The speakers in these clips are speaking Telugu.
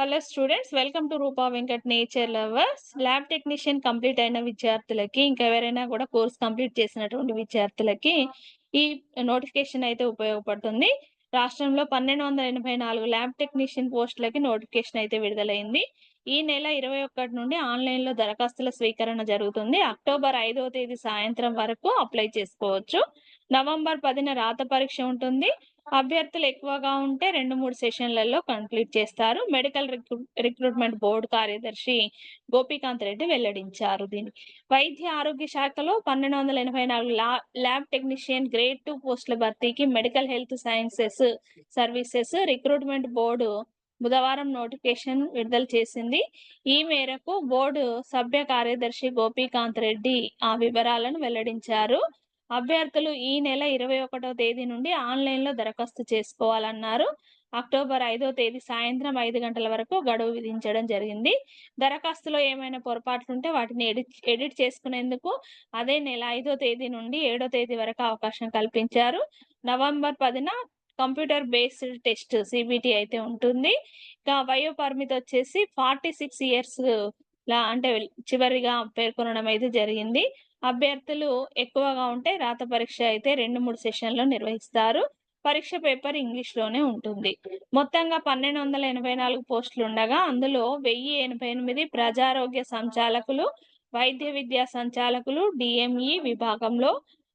Hello students welcome to Roopa Venkat nature lovers lab technician complete అయిన విద్యార్థులకి ఇంకా ఎవరైనా కూడా కోర్స్ కంప్లీట్ చేసినటువంటి విద్యార్థులకి ఈ నోటిఫికేషన్ అయితే ఉపయోగపడుతుంది. రాష్ట్రంలో పన్నెండు వందల ఎనభై నాలుగు ల్యాబ్ టెక్నీషియన్ పోస్టులకి నోటిఫికేషన్ అయితే విడుదలైంది. ఈ నెల ఇరవై ఒకటి నుండి ఆన్లైన్లో దరఖాస్తుల స్వీకరణ జరుగుతుంది. అక్టోబర్ ఐదవ తేదీ సాయంత్రం వరకు అప్లై చేసుకోవచ్చు. నవంబర్ పదిన రాత పరీక్ష ఉంటుంది. అభ్యర్థులు ఎక్కువగా ఉంటే రెండు మూడు సెషన్లలో కంప్లీట్ చేస్తారు. మెడికల్ రిక్రూట్మెంట్ బోర్డు కార్యదర్శి గోపీకాంత్ రెడ్డి వెల్లడించారు దీన్ని. వైద్య ఆరోగ్య శాఖలో పన్నెండు వందల ఎనభై నాలుగు ల్యాబ్ టెక్నీషియన్ గ్రేడ్ టూ పోస్టుల భర్తీకి medical health sciences services recruitment board బుధవారం నోటిఫికేషన్ విడుదల చేసింది. ఈ మేరకు బోర్డు సభ్య కార్యదర్శి గోపీకాంత్ రెడ్డి ఆ వివరాలను వెల్లడించారు. అభ్యర్థులు ఈ నెల ఇరవై ఒకటో తేదీ నుండి ఆన్లైన్లో దరఖాస్తు చేసుకోవాలన్నారు. అక్టోబర్ ఐదో తేదీ సాయంత్రం ఐదు గంటల వరకు గడువు విధించడం జరిగింది. దరఖాస్తులో ఏమైనా పొరపాట్లు ఉంటే వాటిని ఎడిట్ ఎడిట్ చేసుకునేందుకు అదే నెల ఐదో తేదీ నుండి ఏడో తేదీ వరకు అవకాశం కల్పించారు. నవంబర్ పదిన కంప్యూటర్ బేస్డ్ టెస్ట్ సిబిటి అయితే ఉంటుంది. ఇంకా వయో పరిమితి వచ్చేసి ఫార్టీ సిక్స్ ఇయర్స్ లా అంటే చివరిగా పేర్కొనడం అయితే జరిగింది. అభ్యర్థులు ఎక్కువగా ఉంటే రాత పరీక్ష అయితే రెండు మూడు సెషన్లు నిర్వహిస్తారు. పరీక్ష పేపర్ ఇంగ్లీష్లోనే ఉంటుంది. మొత్తంగా పన్నెండు వందల ఎనభై నాలుగు పోస్టులు ఉండగా అందులో వెయ్యి ఎనభై ఎనిమిది ప్రజారోగ్య సంచాలకులు వైద్య విద్యా సంచాలకులు డిఎంఈ విభాగంలో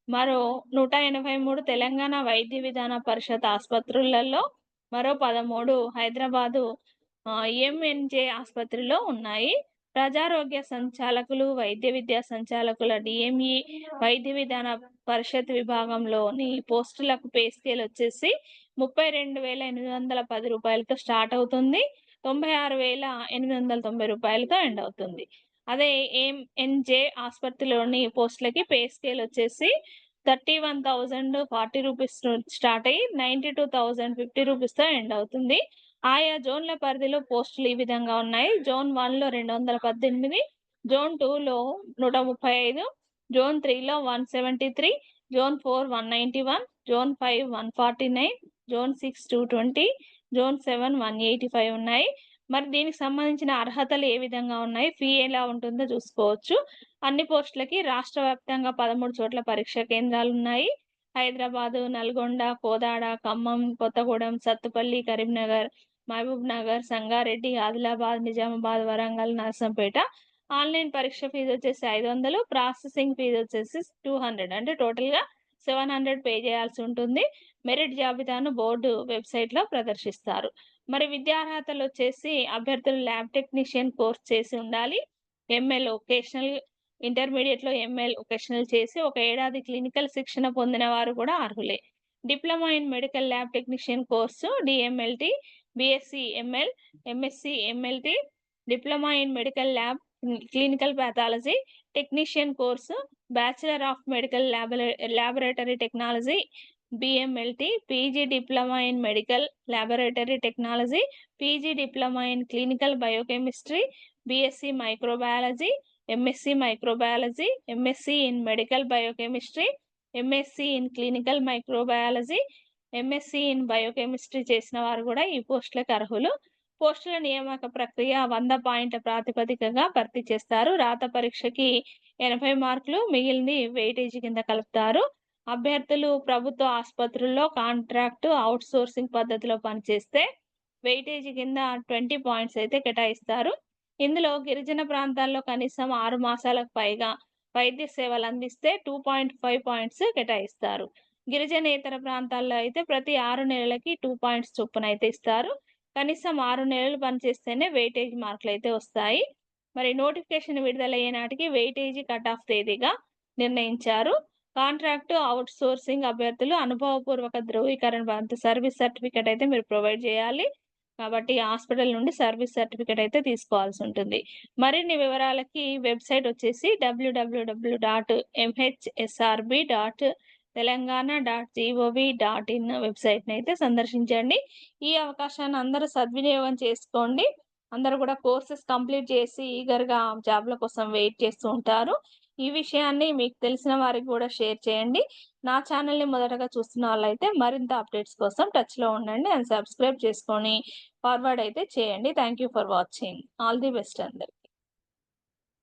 మరో నూట ఎనభై మూడు తెలంగాణ వైద్య విధాన పరిషత్ ఆసుపత్రులలో మరో పదమూడు హైదరాబాదు ఎంఎన్జే ఆసుపత్రిలో ఉన్నాయి. ప్రజారోగ్య సంచాలకులు వైద్య విద్యా సంచాలకుల డిఎంఈ వైద్య విధాన పరిషత్ విభాగంలోని పోస్టులకు పే స్కేల్ వచ్చేసి ముప్పై రెండు వేల ఎనిమిది వందల పది రూపాయలతో స్టార్ట్ అవుతుంది. తొంభై ఆరు వేల ఎనిమిది వందల తొంభై రూపాయలతో ఎండ్ అవుతుంది. అదే ఎంఎన్జే ఆసుపత్రిలోని పోస్టులకి పే స్కేల్ వచ్చేసి thirty one thousand forty rupees start అయ్యి నైంటీ టూ థౌజండ్ ఫిఫ్టీ రూపీస్తో ఎండ్ అవుతుంది. ఆయా జోన్ల పరిధిలో పోస్టులు ఈ విధంగా ఉన్నాయి. జోన్ వన్లో రెండు వందల పద్దెనిమిది జోన్ టూ లో నూట ముప్పై ఐదు జోన్ త్రీలో one seventy three zone four one ninety one zone five one forty nine zone six two twenty zone seven one eighty five ఉన్నాయి. మరి దీనికి సంబంధించిన అర్హతలు ఏ విధంగా ఉన్నాయి? ఫీ ఎలా ఉంటుందో చూసుకోవచ్చు. అన్ని పోస్టులకి రాష్ట్ర వ్యాప్తంగా పదమూడు చోట్ల పరీక్ష కేంద్రాలు ఉన్నాయి. హైదరాబాదు నల్గొండ కోదాడ ఖమ్మం కొత్తగూడెం సత్తుపల్లి కరీంనగర్ మహబూబ్ నగర్ సంగారెడ్డి ఆదిలాబాద్ నిజామాబాద్ వరంగల్ నర్సంపేట. ఆన్లైన్ పరీక్ష ఫీజు వచ్చేసి ఐదు వందలు ప్రాసెసింగ్ ఫీజు వచ్చేసి టూ హండ్రెడ్. అంటే టోటల్గా సెవెన్ హండ్రెడ్ పే చేయాల్సి ఉంటుంది. మెరిట్ జాబితాను బోర్డు వెబ్సైట్లో ప్రదర్శిస్తారు. మరి విద్యార్హతలు వచ్చేసి అభ్యర్థులు ల్యాబ్ టెక్నీషియన్ కోర్స్ చేసి ఉండాలి. ఎంఎల్ ఒకేషనల్ ఇంటర్మీడియట్లో ఎంఎల్ ఒకేషనల్ చేసి ఒక ఏడాది క్లినికల్ శిక్షణ పొందిన వారు కూడా అర్హులే. Diploma in medical lab technician course DMLT BSc ML MSc MLT diploma in medical lab clinical pathology technician course bachelor of medical laboratory technology BMLT PG diploma in medical laboratory technology PG diploma in clinical biochemistry BSc microbiology MSc microbiology MSc in medical biochemistry MSc in clinical microbiology MSc in biochemistry చేసిన వారు కూడా ఈ పోస్టులకు అర్హులు. పోస్టుల నియామక ప్రక్రియ వంద పాయింట్ల ప్రాతిపదికగా భర్తీ చేస్తారు. రాత పరీక్షకి ఎనభై మార్కులు మిగిలింది వెయిటేజీ కింద కలుపుతారు. అభ్యర్థులు ప్రభుత్వ ఆసుపత్రుల్లో కాంట్రాక్ట్ అవుట్ సోర్సింగ్ పద్ధతిలో పనిచేస్తే వెయిటేజీ కింద ట్వంటీ పాయింట్స్ అయితే కేటాయిస్తారు. ఇందులో గిరిజన ప్రాంతాల్లో కనీసం ఆరు మాసాలకు పైగా వైద్య సేవలు అందిస్తే టూ పాయింట్ ఫైవ్ పాయింట్స్ కేటాయిస్తారు. గిరిజనేతర ప్రాంతాల్లో అయితే ప్రతి ఆరు నెలలకి టూ పాయింట్స్ చొప్పున అయితే ఇస్తారు. కనీసం ఆరు నెలలు పనిచేస్తేనే వెయిటేజ్ మార్కులు అయితే వస్తాయి. మరి నోటిఫికేషన్ విడుదలయ్యే నాటికి వెయిటేజీ కట్ ఆఫ్ తేదీగా నిర్ణయించారు. కాంట్రాక్ట్ అవుట్ సోర్సింగ్ అభ్యర్థులు అనుభవపూర్వక ధృవీకరణ సర్వీస్ సర్టిఫికేట్ అయితే మీరు ప్రొవైడ్ చేయాలి. కాబట్టి హాస్పిటల్ నుండి సర్వీస్ సర్టిఫికేట్ అయితే తీసుకోవాల్సి ఉంటుంది. మరిన్ని వివరాలకి వెబ్సైట్ వచ్చేసి WWW dot MHSRB dot Telangana dot GOV dot in వెబ్సైట్ని అయితే సందర్శించండి. ఈ అవకాశాన్ని అందరూ సద్వినియోగం చేసుకోండి. అందరూ కూడా కోర్సెస్ కంప్లీట్ చేసి ఈగర్గా జాబ్ల కోసం వెయిట్ చేస్తూ ఉంటారు. ఈ విషయాన్ని మీకు తెలిసిన వారికి కూడా షేర్ చేయండి. నా ఛానల్ని మొదటగా చూస్తున్న వాళ్ళైతే మరింత అప్డేట్స్ కోసం టచ్లో ఉండండి అండ్ సబ్స్క్రైబ్ చేసుకొని ఫార్వర్డ్ అయితే చేయండి. Thank you for watching. All the best అందరికి.